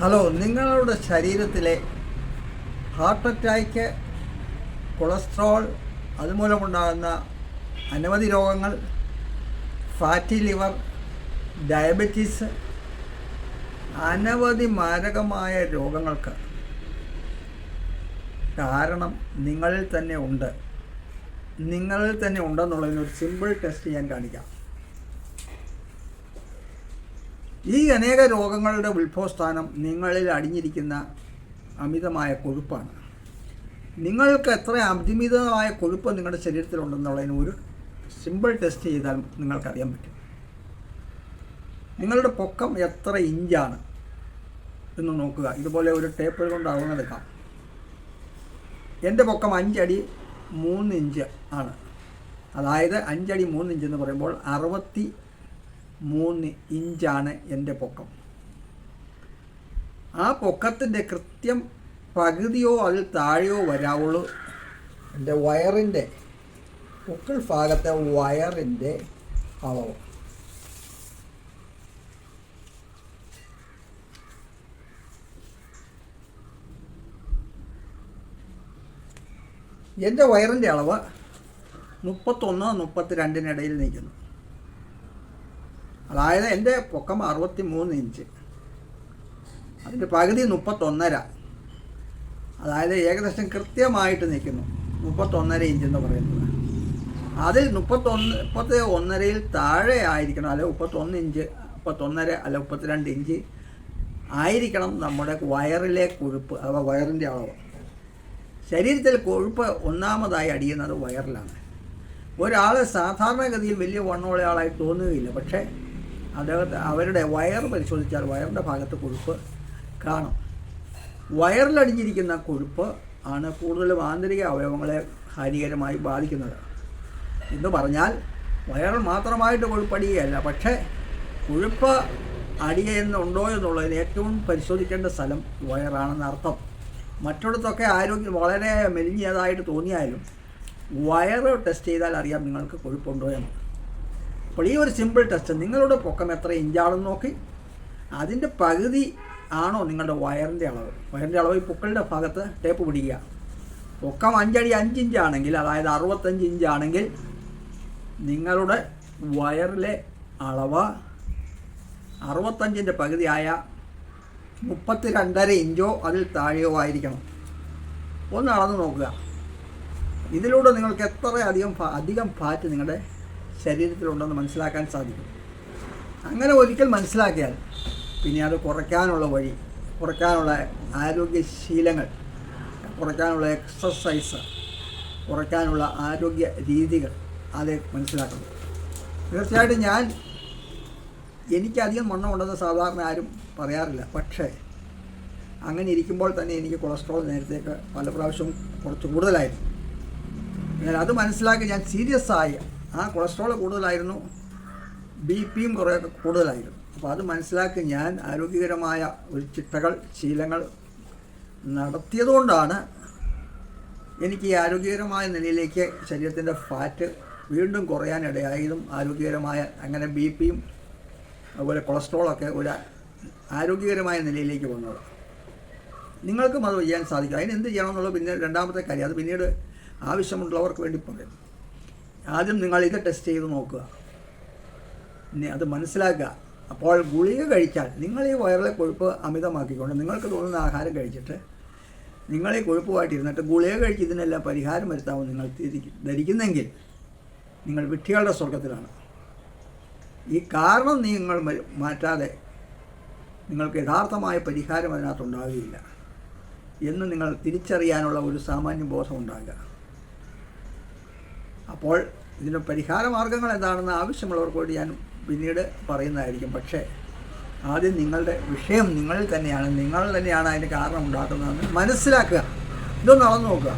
Hello നിങ്ങളുടെ ശരീരത്തിലെ heart attack cholesterol അതുമൂലമുണ്ടാകുന്ന അനവധി രോഗങ്ങൾ ഫാറ്റി ലിവർ ഡയബറ്റീസ് അനവധി മാരകമായ രോഗങ്ങൾക്ക് കാരണം നിങ്ങളിൽ തന്നെ ഉണ്ട്. നിങ്ങളിൽ തന്നെ ഉണ്ടെന്നുള്ളതിനൊരു സിമ്പിൾ ടെസ്റ്റ് ഞാൻ കാണിക്കാം. ഈ അനേക രോഗങ്ങളുടെ ഉത്ഭവസ്ഥാനം നിങ്ങളിൽ അടിഞ്ഞിരിക്കുന്ന അമിതമായ കൊഴുപ്പാണ്. നിങ്ങൾക്ക് എത്ര അമിതമായ കൊഴുപ്പ് നിങ്ങളുടെ ശരീരത്തിലുണ്ടെന്നുള്ളതിന് ഒരു സിമ്പിൾ ടെസ്റ്റ് ചെയ്താൽ നിങ്ങൾക്കറിയാൻ പറ്റും. നിങ്ങളുടെ പൊക്കം എത്ര ഇഞ്ചാണ് എന്ന് നോക്കുക. ഇതുപോലെ ഒരു ടേപ്പ് കൊണ്ട് അളന്നെടുക്കാം. എന്റെ പൊക്കം അഞ്ചടി മൂന്ന് ഇഞ്ച് ആണ്. അതായത് അഞ്ചടി മൂന്ന് ഇഞ്ച് എന്ന് പറയുമ്പോൾ അറുപത്തി മൂന്ന് ഇഞ്ചാണ് എന്റെ പൊക്കം. ആ പൊക്കത്തിന്റെ കൃത്യം പകുതിയോ അതിൽ താഴെയോ വരാവുള്ളൂ. എന്റെ വയറിന്റെ പൊക്കിൾ ഭാഗത്തെ വയറിന്റെ അളവ്. എന്റെ വയറിന്റെ അളവ് മുപ്പത്തൊന്ന് മുപ്പത്തി രണ്ടിനിടയിൽ നിൽക്കുന്നു. അതായത് എന്റെ പൊക്കം അറുപത്തി മൂന്ന് ഇഞ്ച്. അതിന്റെ പകുതി മുപ്പത്തൊന്നര. അതായത് ഏകദേശം കൃത്യമായിട്ട് നിൽക്കുന്നു. മുപ്പത്തൊന്നര ഇഞ്ച് എന്ന് പറയുന്നത്. അതിൽ മുപ്പത്തൊന്ന് മുപ്പത്തി ഒന്നരയിൽ താഴെ ആയിരിക്കണം. അല്ലെ മുപ്പത്തൊന്ന് ഇഞ്ച് മുപ്പത്തൊന്നര അല്ല മുപ്പത്തിരണ്ട് ഇഞ്ച് ആയിരിക്കണം നമ്മുടെ വയറിലെ കൊഴുപ്പ് അഥവാ വയറിന്റെ അളവ്. ശരീരത്തിൽ കൊഴുപ്പ് ഒന്നാമതായി അടിയുന്നത് വയറിലാണ്. ഒരാൾ സാധാരണഗതിയിൽ വലിയ വണ്ണമുള്ള ആളായി തോന്നുകയില്ല. പക്ഷേ അദ്ദേഹത്തെ അവരുടെ വയർ പരിശോധിച്ചാൽ വയറിന്റെ ഭാഗത്ത് കൊഴുപ്പ് കാണും. വയറിലടിഞ്ഞിരിക്കുന്ന കൊഴുപ്പ് ആണ് കൂടുതലും ആന്തരിക അവയവങ്ങളെ ഹാനികരമായി ബാധിക്കുന്നത്. എന്ന് പറഞ്ഞാൽ വയർ മാത്രമായിട്ട് കൊഴുപ്പടിയല്ല പക്ഷേ കൊഴുപ്പ് അടിയുന്നുണ്ടോ എന്നുള്ളതിന് ഏറ്റവും പരിശോധിക്കേണ്ട സ്ഥലം വയറാണെന്ന് അർത്ഥം. മറ്റിടത്തൊക്കെ ആരോഗ്യം വളരെ മെലിഞ്ഞതായിട്ട് തോന്നിയാലും വയറ് ടെസ്റ്റ് ചെയ്താൽ അറിയാം നിങ്ങൾക്ക് കൊഴുപ്പുണ്ടോ എന്ന്. അപ്പോൾ ഈ ഒരു സിമ്പിൾ ടെസ്റ്റ് നിങ്ങളുടെ പൊക്കം എത്ര ഇഞ്ചാണെന്ന് നോക്കി. അതിന്റെ പകുതി ആണോ നിങ്ങളുടെ വയറിന്റെ അളവ്. വയറിന്റെ അളവ് ഈ പൊക്കളുടെ ഭാഗത്ത് ടേപ്പ് പിടിക്കുക. പൊക്കം അഞ്ചടി അഞ്ച് ഇഞ്ചാണെങ്കിൽ അതായത് അറുപത്തഞ്ച് ഇഞ്ചാണെങ്കിൽ നിങ്ങളുടെ വയറിലെ അളവ് അറുപത്തഞ്ചിന്റെ പകുതിയായ മുപ്പത്തി രണ്ടര ഇഞ്ചോ അതിൽ താഴെയോ ആയിരിക്കണം. ഒന്ന് അളന്ന് നോക്കുക. ഇതിലൂടെ നിങ്ങൾക്ക് എത്ര അധികം അധികം ഫാറ്റ് നിങ്ങളുടെ ശരീരത്തിലുണ്ടെന്ന് മനസ്സിലാക്കാൻ സാധിക്കും. അങ്ങനെ ഒരിക്കൽ മനസ്സിലാക്കിയാൽ പിന്നെ അത് കുറയ്ക്കാനുള്ള വഴി കുറയ്ക്കാനുള്ള ആരോഗ്യശീലങ്ങൾ കുറയ്ക്കാനുള്ള എക്സസൈസ് കുറയ്ക്കാനുള്ള ആരോഗ്യ രീതികൾ അത് മനസ്സിലാക്കണം. തീർച്ചയായിട്ടും ഞാൻ എനിക്കധികം വണ്ണം ഉണ്ടെന്ന് സാധാരണ ആരും പറയാറില്ല. പക്ഷേ അങ്ങനെ ഇരിക്കുമ്പോൾ തന്നെ എനിക്ക് കൊളസ്ട്രോൾ നേരത്തേക്ക് പല പ്രാവശ്യവും കുറച്ച് കൂടുതലായിരുന്നു. എന്നാൽ അത് മനസ്സിലാക്കി ഞാൻ സീരിയസ് ആയി ആ കൊളസ്ട്രോൾ കൂടുതലായിരുന്നു ബി പിയും കുറേയൊക്കെ കൂടുതലായിരുന്നു. അപ്പോൾ അത് മനസ്സിലാക്കി ഞാൻ ആരോഗ്യകരമായ ഒരു ചിട്ടകൾ ശീലങ്ങൾ നടത്തിയതുകൊണ്ടാണ് എനിക്ക് ഈ ആരോഗ്യകരമായ നിലയിലേക്ക് ശരീരത്തിന്റെ ഫാറ്റ് വീണ്ടും കുറയാനിടയായതും ആരോഗ്യകരമായ അങ്ങനെ ബി പിയും അതുപോലെ കൊളസ്ട്രോളൊക്കെ ഒരു ആരോഗ്യകരമായ നിലയിലേക്ക് വന്നത്. നിങ്ങൾക്കും അത് ചെയ്യാൻ സാധിക്കും. അതിന് എന്ത് ചെയ്യണമെന്നുള്ളത് പിന്നെ രണ്ടാമത്തെ കാര്യം. അത് പിന്നീട് ആവശ്യമുള്ളവർക്ക് വേണ്ടി പറയും. ആദ്യം നിങ്ങൾ ഇത് ടെസ്റ്റ് ചെയ്ത് നോക്കുക. അത് മനസ്സിലാക്കുക. അപ്പോൾ ഗുളിക കഴിച്ചാൽ നിങ്ങൾ ഈ വയറിലെ കൊഴുപ്പ് അമിതമാക്കിക്കൊണ്ട് നിങ്ങൾക്ക് തോന്നുന്ന ആഹാരം കഴിച്ചിട്ട് നിങ്ങൾ ഈ കൊഴുപ്പുമായിട്ടിരുന്നിട്ട് ഗുളിക കഴിച്ച് ഇതിനെല്ലാം പരിഹാരം വരുത്താമെന്ന് നിങ്ങൾ ധരിക്കുന്നെങ്കിൽ നിങ്ങൾ വിട്ടികളുടെ സ്വർഗത്തിലാണ് ഈ കാരണം നിങ്ങൾ മാറ്റാതെ നിങ്ങൾക്ക് യഥാർത്ഥമായ പരിഹാരം അതിനകത്തുണ്ടാകുകയില്ല എന്ന് നിങ്ങൾ തിരിച്ചറിയാനുള്ള ഒരു സാമാന്യ ബോധം ഉണ്ടാകുക. അപ്പോൾ ഇതിന് പരിഹാര മാർഗങ്ങൾ എന്താണെന്ന് ആവശ്യമുള്ളവർക്കോട് ഞാൻ പിന്നീട് പറയുന്നതായിരിക്കും. പക്ഷേ ആദ്യം നിങ്ങളുടെ വിഷയം നിങ്ങളിൽ തന്നെയാണ്. നിങ്ങൾ തന്നെയാണ് അതിന്റെ കാരണം ഉണ്ടാക്കുന്നതെന്ന് മനസ്സിലാക്കുക. ഇതൊന്ന് അളന്നു നോക്കുക.